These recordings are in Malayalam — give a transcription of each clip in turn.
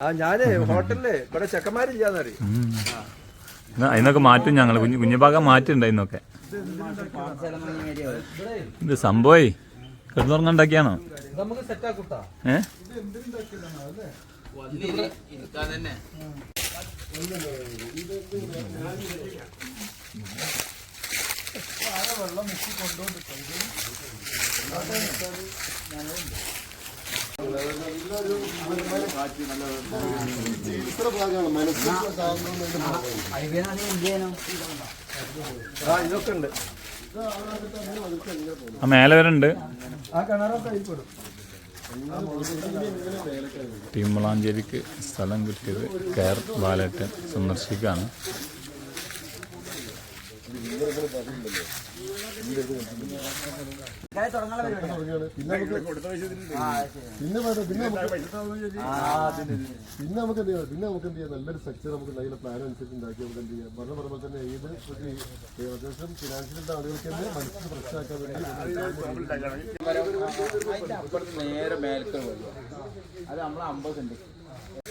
ആ ഞാൻ ഹോട്ടലിൽ ഇവിടെ ചെക്കന്മാരില്ലാന്നറിയും അതിനൊക്കെ മാറ്റും ഞങ്ങൾ കുഞ്ഞു കുഞ്ഞുഭാഗം മാറ്റുണ്ട് അതിനൊക്കെ. ഇത് സംഭവേ? കിടന്നുറങ്ങണ്ടാക്കിയാണോ? നമുക്ക് സെറ്റ് ആക്കൂട്ടാ ഏ? ആ ഇതൊക്കെ ഉണ്ട്. മേലെ വരണ്ട് തിരുമളാഞ്ചേരിക്ക് സ്ഥലം കിട്ടിയത് കെയർ ബാലേട്ടൻ സന്ദർശിക്കാണ് പിന്നെ നമുക്ക് എന്ത് ചെയ്യാം പിന്നെ നമുക്ക് എന്ത് ചെയ്യാം നല്ലൊരു സ്ട്രക്ചർ നമുക്ക് നല്ല പ്ലാൻ അനുസരിച്ച് ഉണ്ടാക്കി നമുക്ക് എന്ത് ചെയ്യാം പറഞ്ഞ പറഞ്ഞ തന്നെ ഏത് ഏകദേശം ഫിനാൻഷ്യൽ ആളുകൾക്ക് തന്നെ മനസ്സിൽ പ്രശ്നമാക്കാൻ വേണ്ടി നേരെ മേൽക്ക് അത് നമ്മൾ അമ്പത്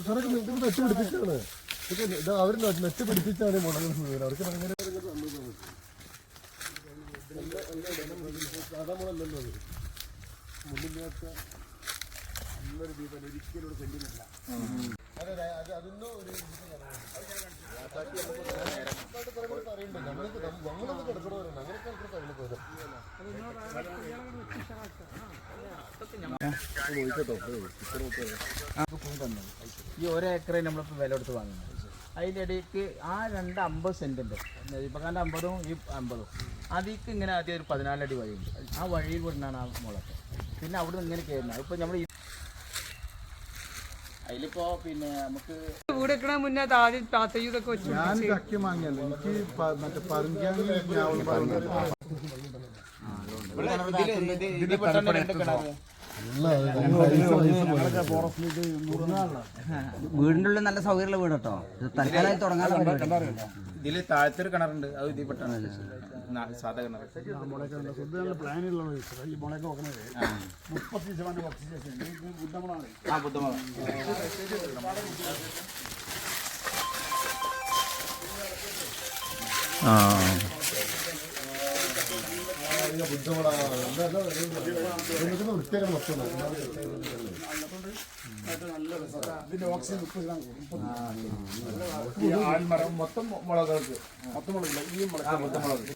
സാറൊക്കെ നമ്മുടെ നെറ്റ് പിടിപ്പിച്ചാണ് അവർ നെറ്റ് പിടിപ്പിച്ചാണ്. മുളക് മുഴുവൻ അവർക്ക് ഭയങ്കര സാധാ മുളല്ലല്ലോ അത് മുള്ളില്ലാത്ത നല്ലൊരു ദീപം ഒരിക്കലും അതെ, അത് അതൊന്നും ഒരു ഈ ഒരു ഏക്കറെ നമ്മളിപ്പോൾ വില എടുത്ത് വാങ്ങുന്നത്. അതിന്റെ ഇടയ്ക്ക് ആ രണ്ട് അമ്പത് സെന്റ് ഉണ്ട് ദീപകാന്റെ അമ്പതും ഈ അമ്പതും. അതിക്ക് ഇങ്ങനെ ആദ്യം ഒരു പതിനാലടി വഴിയുണ്ട്. ആ വഴിയിൽ കൊണ്ടാണ് ആ മുളക്ക്. പിന്നെ അവിടെ നിന്ന് ഇങ്ങനെ കയറുന്നത്. ഇപ്പോൾ നമ്മൾ അതിലിപ്പോ പിന്നെ നമുക്ക് വീട് വെക്കണ മുന്നേ അത് ആദ്യം താത്തയ്യൂതൊക്കെ വെച്ചു ഞാൻ എനിക്ക് പ- മറ്റേ ഞാവൽ പറഞ്ഞു. പെട്ടെന്ന് ഉള്ളിൽ നല്ല സൗകര്യമുള്ള വീട് കേട്ടോ ഇത് തൽക്കാലമായി തുടങ്ങാനുള്ള പരിപാടി. ഇതിൽ താഴത്തൊരു കിണറുണ്ട്. അത് ഇതിൽ പെട്ടാണ്. സാധാ കിണർ ആ ആ. മൊത്തം മുളകൾക്ക്. മൊത്തം മുളകില്ല ഈ മുളക് മൊത്തം മുളക്.